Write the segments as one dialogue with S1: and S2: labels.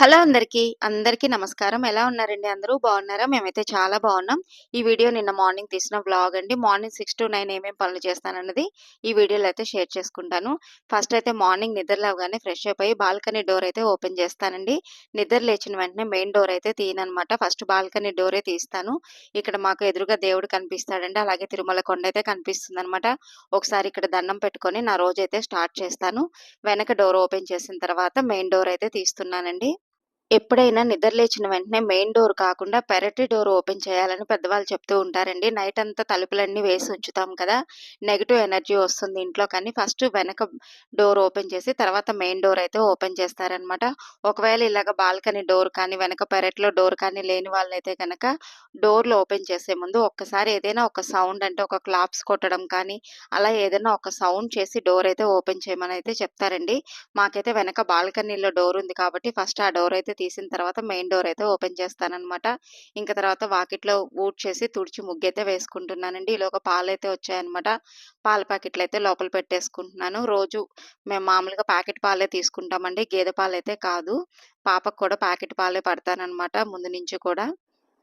S1: Hello అందరికీ. అందరికీ నమస్కారం. ఎలా ఉన్నారండి అందరూ? బాగున్నారా? మేమైతే చాలా బాగున్నాం. ఈ వీడియో నిన్న మార్నింగ్ తీసిన వ్లాగ్ అండి. మార్నింగ్ సిక్స్ టు నైన్ ఏమేమి పనులు చేస్తానన్నది ఈ వీడియోలో అయితే షేర్ చేసుకుంటాను. ఫస్ట్ అయితే మార్నింగ్ నిద్ర లేవగానే ఫ్రెష్ అయిపోయి బాల్కనీ డోర్ అయితే ఓపెన్ చేస్తానండి. నిద్ర లేచిన వెంటనే మెయిన్ డోర్ అయితే తీయనమాట ఫస్ట్ బాల్కనీ డోరే తీస్తాను. ఇక్కడ మాకు ఎదురుగా దేవుడు కనిపిస్తాడండి. అలాగే తిరుమల కొండ అయితే కనిపిస్తుందనమాట. ఒకసారి ఇక్కడ దండం పెట్టుకొని నా రోజైతే స్టార్ట్ చేస్తాను. వెనక డోర్ ఓపెన్ చేసిన తర్వాత మెయిన్ డోర్ అయితే తీస్తున్నానండి. ఎప్పుడైనా నిద్రలేచిన వెంటనే మెయిన్ డోర్ కాకుండా పెరటి డోర్ ఓపెన్ చేయాలని పెద్దవాళ్ళు చెప్తూ ఉంటారండి. నైట్ అంతా తలుపులన్నీ వేసి ఉంచుతాం కదా! నెగిటివ్ ఎనర్జీ వస్తుంది ఇంట్లో కానీ ఫస్ట్ వెనక డోర్ ఓపెన్ చేసి తర్వాత మెయిన్ డోర్ అయితే ఓపెన్ చేస్తారనమాట. ఒకవేళ ఇలాగ బాల్కనీ డోర్ కానీ, వెనక పెరట్లో డోర్ కానీ లేని వాళ్ళైతే గనక డోర్‌లు ఓపెన్ చేసే ముందు ఒక్కసారి ఏదైనా ఒక సౌండ్ అంటే ఒక క్లాప్స్ కొట్టడం కానీ, అలా ఏదైనా ఒక సౌండ్ చేసి డోర్ అయితే ఓపెన్ చేయమని అయితే చెప్తారండి. మాకైతే వెనక బాల్కనీలో డోర్ ఉంది కాబట్టి ఫస్ట్ ఆ డోర్ అయితే తీసిన తర్వాత మెయిన్ డోర్ అయితే ఓపెన్ చేస్తానమాట ఇంకా తర్వాత వాకిట్లో ఊడ్చేసి, తుడిచి ముగ్గైతే వేసుకుంటున్నానండి. ఈలోగా పాలైతే వచ్చాయన్నమాట. పాల ప్యాకెట్లయితే లోపల పెట్టేసుకుంటున్నాను. రోజు మేము మామూలుగా ప్యాకెట్ పాలే తీసుకుంటామండి. గేదె పాలైతే కాదు. పాపకు కూడా ప్యాకెట్ పాలే పడతానమాట ముందు నుంచి కూడా.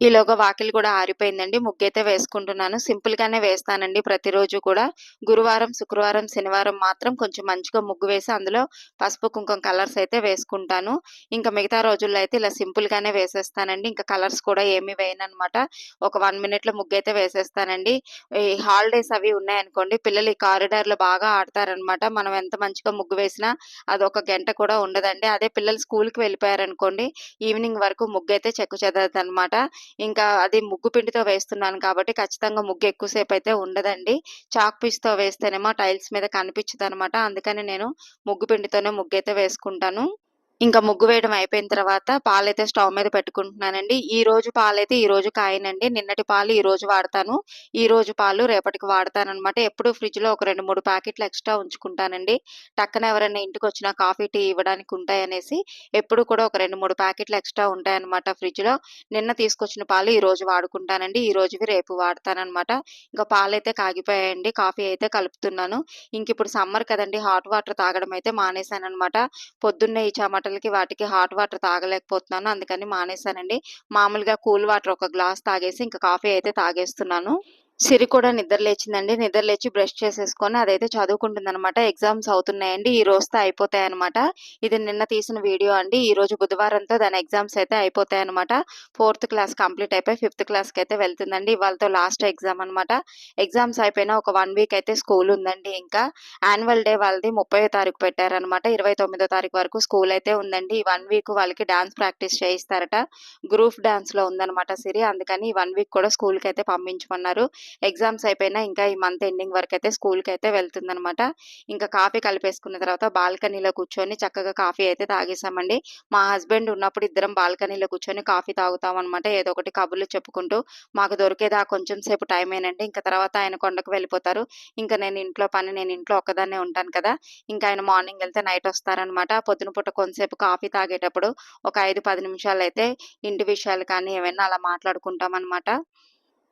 S1: ఈలోగా వాకిలి కూడా ఆరిపోయిందండి. ముగ్గైతే వేసుకుంటున్నాను. సింపుల్‌గానే వేస్తానండి ప్రతిరోజు కూడా. గురువారం, శుక్రవారం, శనివారం మాత్రం కొంచెం మంచిగా ముగ్గు వేసి అందులో పసుపు, కుంకుమ కలర్స్ అయితే వేసుకుంటాను. ఇంకా మిగతా రోజుల్లో అయితే ఇలా సింపుల్‌గానే వేసేస్తానండి. ఇంకా కలర్స్ కూడా ఏమి వేయనమాట ఒక 1 మినిట్‌లో ముగ్గైతే వేసేస్తానండి. ఈ హాలిడేస్ అవి ఉన్నాయనుకోండి పిల్లలు ఈ కారిడార్‌లో బాగా ఆడతారనమాట. మనం ఎంత మంచిగా ముగ్గు వేసినా అది ఒక గంట కూడా ఉండదండి. అదే పిల్లలు స్కూల్‌కి వెళ్ళిపోయారనుకోండి ఈవినింగ్ వరకు ముగ్గు అయితే చెక్కు చెదరదనమాట. ఇంకా అది ముగ్గు పిండితో వేస్తున్నాను కాబట్టి ఖచ్చితంగా ముగ్గు ఎక్కువ అయితే ఉండదండి. చాక్ పీస్‌తో వేస్తేనేమో టైల్స్ మీద కనిపించదు అనమాట అందుకని నేను ముగ్గు పిండితోనే ముగ్గు అయితే వేసుకుంటాను. ఇంకా ముగ్గు వేయడం అయిపోయిన తర్వాత పాలైతే స్టవ్ మీద పెట్టుకుంటున్నానండి. ఈ రోజు పాలైతే ఈ రోజు కాయనండి. నిన్నటి పాలు ఈ రోజు వాడతాను. ఈ రోజు పాలు రేపటికి వాడతానన్మాట ఎప్పుడు ఫ్రిడ్జ్ ఫ్రిడ్జ్‌లో ఒక 2, 3 ప్యాకెట్లు ఎక్స్‌ట్రా ఉంచుకుంటానండి. టక్కన ఎవరైనా ఇంటికి వచ్చిన కాఫీ, టీ ఇవ్వడానికి ఉంటాయనేసి ఎప్పుడు కూడా ఒక 2, 3 ప్యాకెట్లు ఎక్స్‌ట్రా ఉంటాయన్నమాట ఫ్రిడ్జ్‌లో. నిన్న తీసుకొచ్చిన పాలు ఈ రోజు వాడుకుంటానండి. ఈ రోజువి రేపు వాడతానమాట ఇంకా పాలైతే కాగిపోయాయండి. కాఫీ అయితే కలుపుతున్నాను. ఇంకిప్పుడు సమ్మర్ కదండీ! హాట్ వాటర్ తాగడం అయితే మానేశాననమాట. పొద్దున్నే ఈ చెమటలకి వాటికి హాట్ వాటర్ తాగలేకపోతున్నాను. అందుకని మానేశానండి. మామూలుగా కూల్ వాటర్ ఒక గ్లాస్ తాగేసి ఇంకా కాఫీ అయితే తాగేస్తున్నాను. సిరి కూడా నిద్ర లేచిందండి. నిద్ర లేచి బ్రష్ చేసేసుకొని అదైతే చదువుకుంటుందనమాట. ఎగ్జామ్స్ అవుతున్నాయండి. ఈ రోజుతో అయిపోతాయనమాట. ఇది నిన్న తీసిన వీడియో అండి. ఈ రోజు బుధవారంతో దాని ఎగ్జామ్స్ అయితే అయిపోతాయనమాట. ఫోర్త్ క్లాస్ కంప్లీట్ అయిపోయి ఫిఫ్త్ క్లాస్‌కైతే వెళ్తుందండి. ఇవాళతో లాస్ట్ ఎగ్జామ్ అనమాట. ఎగ్జామ్స్ అయిపోయిన ఒక వన్ వీక్ అయితే స్కూల్ ఉందండి ఇంకా. యాన్యువల్ డే వాళ్ళది 30వ తారీఖు పెట్టారనమాట. 29దో తారీఖు వరకు స్కూల్ అయితే ఉందండి. ఈ వన్ వీక్ వాళ్ళకి డాన్స్ ప్రాక్టీస్ చేయిస్తారట. గ్రూప్ డాన్స్‌లో ఉందనమాట సిరి. అందుకని ఈ వన్ వీక్ కూడా స్కూల్‌కైతే పంపించమన్నారు. ఎగ్జామ్స్ అయిపోయినా ఇంకా ఈ మంత్ ఎండింగ్ వరకు అయితే స్కూల్కి అయితే వెళ్తుందనమాట. ఇంకా కాఫీ కలిపేసుకున్న తర్వాత బాల్కనీలో కూర్చొని చక్కగా కాఫీ అయితే తాగేసామండి. మా హస్బెండ్ ఉన్నప్పుడు ఇద్దరం బాల్కనీలో కూర్చొని కాఫీ తాగుతాం అనమాట ఏదో ఒకటి కబుర్లు చెప్పుకుంటూ. మాకు దొరికేదా కొంచెం సేపు టైం ఏనండి ఇంకా తర్వాత ఆయన కొండకు వెళ్ళిపోతారు. ఇంకా నేను ఇంట్లో పని నేను ఇంట్లో ఒక్కదాన్నే ఉంటాను కదా! ఇంకా ఆయన మార్నింగ్ వెళ్తే నైట్ వస్తారనమాట. పొద్దున పూట కొంతసేపు కాఫీ తాగేటప్పుడు ఒక ఐదు పది నిమిషాలు అయితే ఇంటి విషయాలు కానీ ఏవైనా అలా మాట్లాడుకుంటాం అనమాట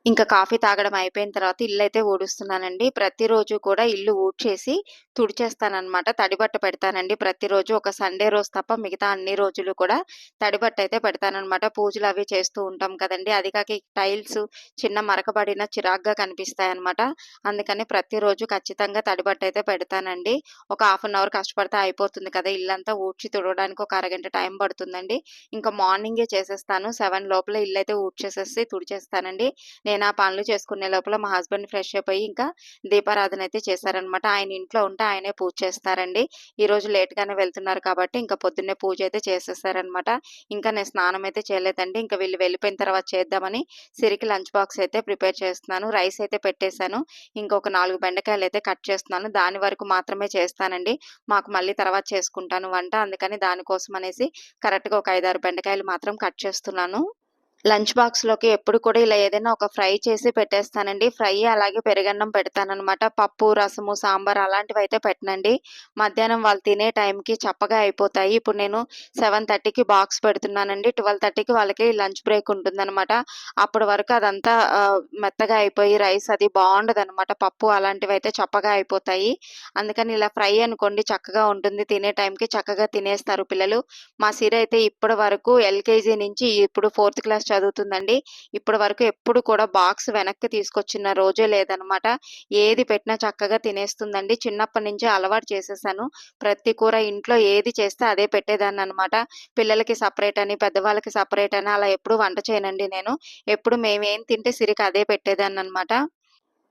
S1: ఇంకా కాఫీ తాగడం అయిపోయిన తర్వాత ఇల్లు అయితే ఊడుస్తున్నానండి. ప్రతిరోజు కూడా ఇల్లు ఊడ్చేసి తుడిచేస్తానమాట తడిబట్ట పెడతానండి ప్రతిరోజు. ఒక సండే రోజు తప్ప మిగతా అన్ని రోజులు కూడా తడి బట్టయితే పెడతానమాట పూజలు అవి చేస్తూ ఉంటాం కదండీ! అది కాక టైల్స్ చిన్న మరకబడిన చిరాగ్గా కనిపిస్తాయనమాట. అందుకని ప్రతిరోజు ఖచ్చితంగా తడి బట్టయితే పెడతానండి. ఒక హాఫ్ అన్ అవర్ కష్టపడితే అయిపోతుంది కదా! ఇల్లంతా ఊడ్చి తుడవడానికి ఒక అరగంట టైం పడుతుందండి. ఇంకా మార్నింగే చేసేస్తాను. సెవెన్ లోపల ఇల్లు అయితే ఊడ్చేసేసి తుడిచేస్తానండి. నేను ఆ పనులు చేసుకునే లోపల మా హస్బెండ్ ఫ్రెష్ అయిపోయి ఇంకా దీపారాధన అయితే చేశారనమాట. ఆయన ఇంట్లో ఉంటే ఆయనే పూజ చేస్తారండి. ఈరోజు లేట్‌గానే వెళ్తున్నారు కాబట్టి ఇంకా పొద్దున్నే పూజ అయితే చేసేసారనమాట. ఇంకా నేను స్నానం అయితే చేయలేదండి. ఇంకా వీళ్ళు వెళ్ళిపోయిన తర్వాత చేద్దామని సిరికి లంచ్ బాక్స్ అయితే ప్రిపేర్ చేస్తున్నాను. రైస్ అయితే పెట్టేశాను. ఇంకొక నాలుగు బెండకాయలు అయితే కట్ చేస్తున్నాను. దాని వరకు మాత్రమే చేస్తానండి. మాకు మళ్ళీ తర్వాత చేసుకుంటాను వంట. అందుకని దానికోసం అనేసి కరెక్ట్‌గా ఒక 5, 6 బెండకాయలు మాత్రం కట్ చేస్తున్నాను. లంచ్ బాక్స్‌లోకి ఎప్పుడు కూడా ఇలా ఏదైనా ఒక ఫ్రై చేసి పెట్టేస్తానండి. ఫ్రై అలాగే పెరుగన్నం పెడతాననమాట. పప్పు, రసము, సాంబార్ అలాంటివి అయితే పెట్టనండి. మధ్యాహ్నం వాళ్ళు తినే టైంకి చప్పగా అయిపోతాయి. ఇప్పుడు నేను 7:30కి బాక్స్ పెడుతున్నానండి. 12:30కి వాళ్ళకి లంచ్ బ్రేక్ ఉంటుందన్నమాట అప్పటి వరకు అదంతా మెత్తగా అయిపోయి రైస్ అది బాగుండదనమాట పప్పు అలాంటివి అయితే చప్పగా అయిపోతాయి. అందుకని ఇలా ఫ్రై అనుకోండి చక్కగా ఉంటుంది. తినే టైంకి చక్కగా తినేస్తారు పిల్లలు. మా సిరి అయితే ఇప్పటి వరకు ఎల్‌కేజీ నుంచి ఇప్పుడు ఫోర్త్ క్లాస్ చదువుతుందండి. ఇప్పటి వరకు ఎప్పుడు కూడా బాక్స్ వెనక్కి తీసుకొచ్చిన రోజే లేదనమాట. ఏది పెట్టినా చక్కగా తినేస్తుందండి. చిన్నప్పటి నుంచే అలవాటు చేసేసాను. ప్రతి కూర ఇంట్లో ఏది చేస్తే అదే పెట్టేదాన్ని అనమాట పిల్లలకి సపరేట్ అని, పెద్దవాళ్ళకి సెపరేట్ అని అలా ఎప్పుడు వంట చేయనండి నేను. ఎప్పుడు మేమేం తింటే సిరికి అదే పెట్టేదాన్ని అనమాట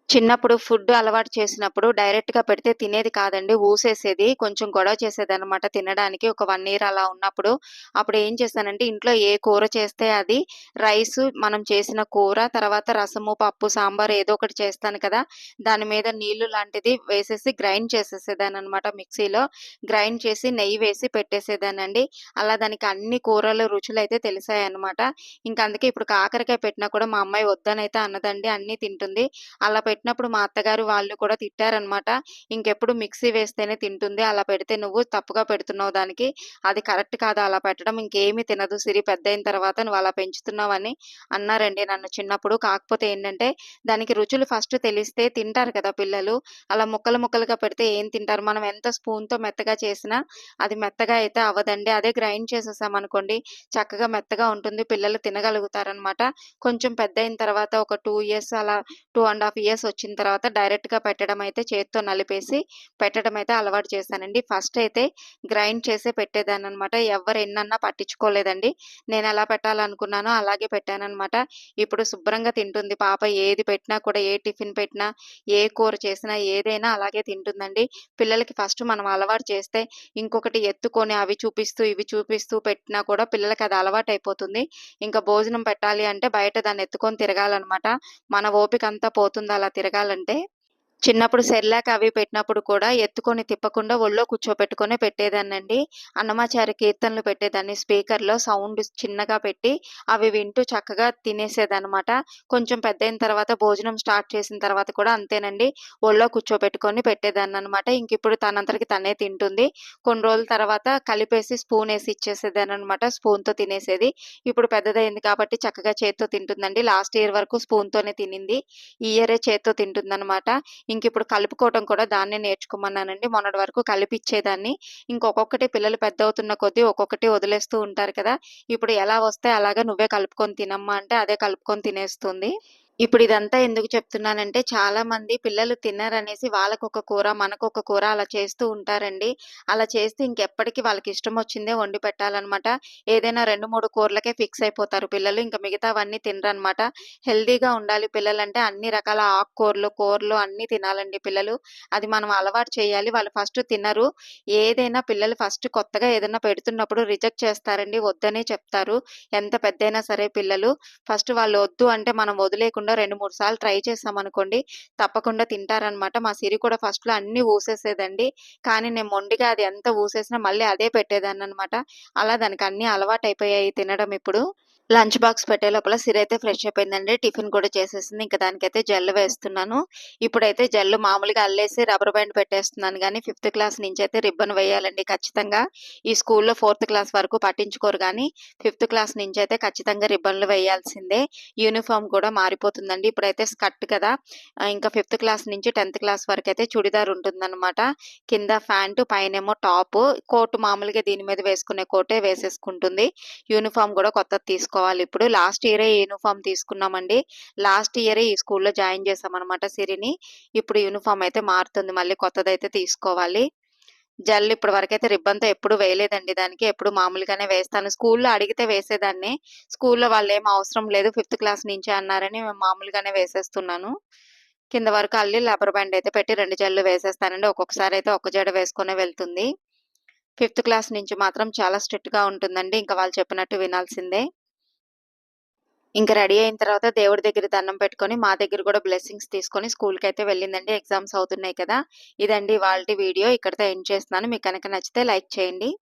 S1: చిన్నప్పుడు ఫుడ్ అలవాటు చేసినప్పుడు డైరెక్ట్గా పెడితే తినేది కాదండి. ఊసేసేది. కొంచెం గొడవ చేసేది అనమాట తినడానికి. ఒక వన్ ఇయర్ అలా ఉన్నప్పుడు. అప్పుడు ఏం చేశానంటే ఇంట్లో ఏ కూర చేస్తే అది రైస్ మనం చేసిన కూర, తర్వాత రసము, పప్పు, సాంబార్ ఏదో ఒకటి చేస్తాను కదా! దాని మీద నీళ్ళు లాంటిది వేసేసి గ్రైండ్ చేసేసేదాన్ననమాట మిక్సీలో. గ్రైండ్ చేసి నెయ్యి వేసి పెట్టేసేదానండి అలా దానికి అన్ని కూరల రుచులైతే తెలిసాయన్నమాట. ఇంకా అందుకే ఇప్పుడు కాకరకాయ పెట్టినా కూడా మా అమ్మాయి వద్దనైతే అన్నదండి అన్ని తింటుంది. అలా పెట్టినప్పుడు మా అత్తగారు వాళ్ళు కూడా తిట్టారనమాట. ఇంకెప్పుడు మిక్సీ వేస్తేనే తింటుంది. అలా పెడితే నువ్వు తప్పుగా పెడుతున్నావు దానికి. అది కరెక్ట్ కాదు అలా పెట్టడం. ఇంకేమీ తినదు సిరి పెద్దయిన తర్వాత నువ్వు అలా పెంచుతున్నావని అన్నారండి నన్ను చిన్నప్పుడు. కాకపోతే ఏంటంటే దానికి రుచులు ఫస్ట్ తెలిస్తే తింటారు కదా పిల్లలు. అలా ముక్కలు ముక్కలుగా పెడితే ఏం తింటారు? మనం ఎంత స్పూన్‌తో మెత్తగా చేసినా అది మెత్తగా అయితే అవ్వదండి. అదే గ్రైండ్ చేసేసామనుకోండి చక్కగా మెత్తగా ఉంటుంది. పిల్లలు తినగలుగుతారనమాట. కొంచెం పెద్ద అయిన తర్వాత ఒక టూ ఇయర్స్ అలా టూ అండ్ హాఫ్ ఇయర్స్ వచ్చిన తర్వాత డైరెక్ట్‌గా పెట్టడం అయితే చేత్తో నలిపేసి పెట్టడం అయితే అలవాటు చేశానండి. ఫస్ట్ అయితే గ్రైండ్ చేసే పెట్టేదాన్ననమాట. ఎవ్వరు ఎన్నన్నా పట్టించుకోలేదండి. నేను ఎలా పెట్టాలనుకున్నానో అలాగే పెట్టానమాట ఇప్పుడు శుభ్రంగా తింటుంది పాప. ఏది పెట్టినా కూడా ఏ టిఫిన్ పెట్టినా, ఏ కూర చేసినా ఏదైనా అలాగే తింటుందండి. పిల్లలకి ఫస్ట్ మనం అలవాటు చేస్తే ఇంకొకటి ఎత్తుకొని అవి చూపిస్తూ, ఇవి చూపిస్తూ పెట్టినా కూడా పిల్లలకి అది అలవాటు అయిపోతుంది ఇంకా భోజనం పెట్టాలి అంటే బయట దాన్ని ఎత్తుకొని తిరగాలన్నమాట మన ఓపిక అంతా పోతుంది అలా తిరగాలంటే. చిన్నప్పుడు సెర్లాక్ అవి పెట్టినప్పుడు కూడా ఎత్తుకొని తిప్పకుండా ఒళ్ళో కూర్చోపెట్టుకొనే పెట్టేదాన్నండి. అన్నమాచారి కీర్తనలు పెట్టేదాన్ని స్పీకర్‌లో సౌండ్ చిన్నగా పెట్టి అవి వింటూ చక్కగా తినేసేదనమాట. కొంచెం పెద్దయిన తర్వాత భోజనం స్టార్ట్ చేసిన తర్వాత కూడా అంతేనండి. ఒళ్ళో కూర్చోపెట్టుకొని పెట్టేదాన్ని అనమాట ఇంక ఇప్పుడు తనంతరికి తనే తింటుంది. కొన్ని రోజుల తర్వాత కలిపేసి స్పూన్ వేసి ఇచ్చేసేదాన్ని అనమాట స్పూన్‌తో తినేసేది. ఇప్పుడు పెద్దదైంది కాబట్టి చక్కగా చేత్తో తింటుందండి. లాస్ట్ ఇయర్ వరకు స్పూన్‌తోనే తినింది. ఈ ఇయరే చేత్తో తింటుందనమాట. ఇంకిప్పుడు కలుపుకోవటం కూడా దాన్నే నేర్చుకోమన్నానండి. మొన్నటి వరకు కలిపిచ్చేదాన్ని. ఇంకొకటి పిల్లలు పెద్ద అవుతున్న కొద్దీ ఒక్కొక్కటి వదిలేస్తూ ఉంటారు కదా! ఇప్పుడు ఎలా వస్తే అలాగా నువ్వే కలుపుకొని తినమ్మా అంటే అదే కలుపుకొని తినేస్తుంది. ఇప్పుడు ఇదంతా ఎందుకు చెప్తున్నానంటే చాలామంది పిల్లలు తినరనేసి వాళ్ళకొక కూర, మనకొక కూర అలా చేస్తూ ఉంటారండి. అలా చేస్తే ఇంకెప్పటికి వాళ్ళకి ఇష్టం వచ్చిందే వండి పెట్టాలన్నమాట ఏదైనా 2, 3 కూరలకే ఫిక్స్ అయిపోతారు పిల్లలు. ఇంకా మిగతావన్నీ తినరనమాట. హెల్దీగా ఉండాలి పిల్లలంటే అన్ని రకాల ఆకుకూరలు, కూరలు అన్నీ తినాలండి పిల్లలు. అది మనం అలవాటు చేయాలి. వాళ్ళు ఫస్ట్ తినరు. ఏదైనా పిల్లలు ఫస్ట్ కొత్తగా ఏదైనా పెడుతున్నప్పుడు రిజెక్ట్ చేస్తారండి. వద్దనే చెప్తారు. ఎంత పెద్దైనా సరే పిల్లలు. ఫస్ట్ వాళ్ళు వద్దు అంటే మనం వదిలేకుండా వదిలేయకుండా 2, 3 సార్లు ట్రై చేశామనుకోండి తప్పకుండా తింటారనమాట. మా సిరి కూడా ఫస్ట్‌లో అన్ని ఊసేసేదండి. కానీ నేను మొండిగా అది ఎంత ఊసేసినా మళ్ళీ అదే పెట్టేదాన్ని అనమాట అలా దానికి అన్ని అలవాటు అయిపోయాయి తినడం ఇప్పుడు. లంచ్ బాక్స్ పెట్టే లోపల సిరి అయితే ఫ్రెష్ అయిపోయిందండి. టిఫిన్ కూడా చేసేసింది. ఇంకా దానికైతే జెల్ వేస్తున్నాను. ఇప్పుడైతే జెల్ మామూలుగా అల్లేసి రబ్బర్ బ్యాండ్ పెట్టేస్తున్నాను కానీ ఫిఫ్త్ క్లాస్ నుంచి అయితే రిబ్బన్ వేయాలండి ఖచ్చితంగా. ఈ స్కూల్‌లో ఫోర్త్ క్లాస్ వరకు పట్టించుకోరు కానీ ఫిఫ్త్ క్లాస్ నుంచి అయితే ఖచ్చితంగా రిబ్బన్‌లు వేయాల్సిందే. యూనిఫార్మ్ కూడా మారిపోతుందండి. ఇప్పుడైతే స్కర్ట్ కదా! ఇంకా ఫిఫ్త్ క్లాస్ నుంచి 10థ్ క్లాస్ వరకు అయితే చుడిదార్ ఉంటుందన్నమాట కింద ప్యాంటు, పైనేమో టాప్ కోట్ మామూలుగా దీని మీద వేసుకునే కోటే వేసేసుకుంటుంది. యూనిఫార్మ్ కూడా కొత్తది తీసుకోవాలి ఇప్పుడు. లాస్ట్ ఇయరే యూనిఫార్మ్ తీసుకున్నామండి. లాస్ట్ ఇయరే ఈ స్కూల్‌లో జాయిన్ చేసామన్నమాట సిరిని. ఇప్పుడు యూనిఫార్మ్ అయితే మారుతుంది. మళ్ళీ కొత్తదైతే తీసుకోవాలి. జెల్ ఇప్పటి వరకైతే రిబ్బన్‌తో ఎప్పుడు వేయలేదండి దానికి. ఎప్పుడు మామూలుగానే వేస్తాను. స్కూల్‌లో అడిగితే వేసేదాన్ని. స్కూల్‌లో ఏం అవసరం లేదు ఫిఫ్త్ క్లాస్ నుంచే అన్నారని మేము మామూలుగానే వేసేస్తున్నాను. కింద వరకు అల్లి రబ్బర్ బ్యాండ్ అయితే పెట్టి రెండు జల్లు వేసేస్తానండి. ఒక్కొక్కసారి అయితే ఒక జడ వేసుకొని వెళ్తుంది. ఫిఫ్త్ క్లాస్ నుంచి మాత్రం చాలా స్ట్రిక్ట్‌గా ఉంటుందండి. ఇంకా వాళ్ళు చెప్పినట్టు వినాల్సిందే. ఇంకా రెడీ అయిన తర్వాత దేవుడి దగ్గర దండం పెట్టుకొని, మా దగ్గర కూడా బ్లెస్సింగ్స్ తీసుకొని స్కూల్‌కైతే వెళ్ళిందండి. ఎగ్జామ్స్ అవుతున్నాయి కదా! ఇదండి వాళ్ళ వీడియో. ఇక్కడితో ఎండ్ చేస్తున్నాను. మీకు కనుక నచ్చితే లైక్ చేయండి.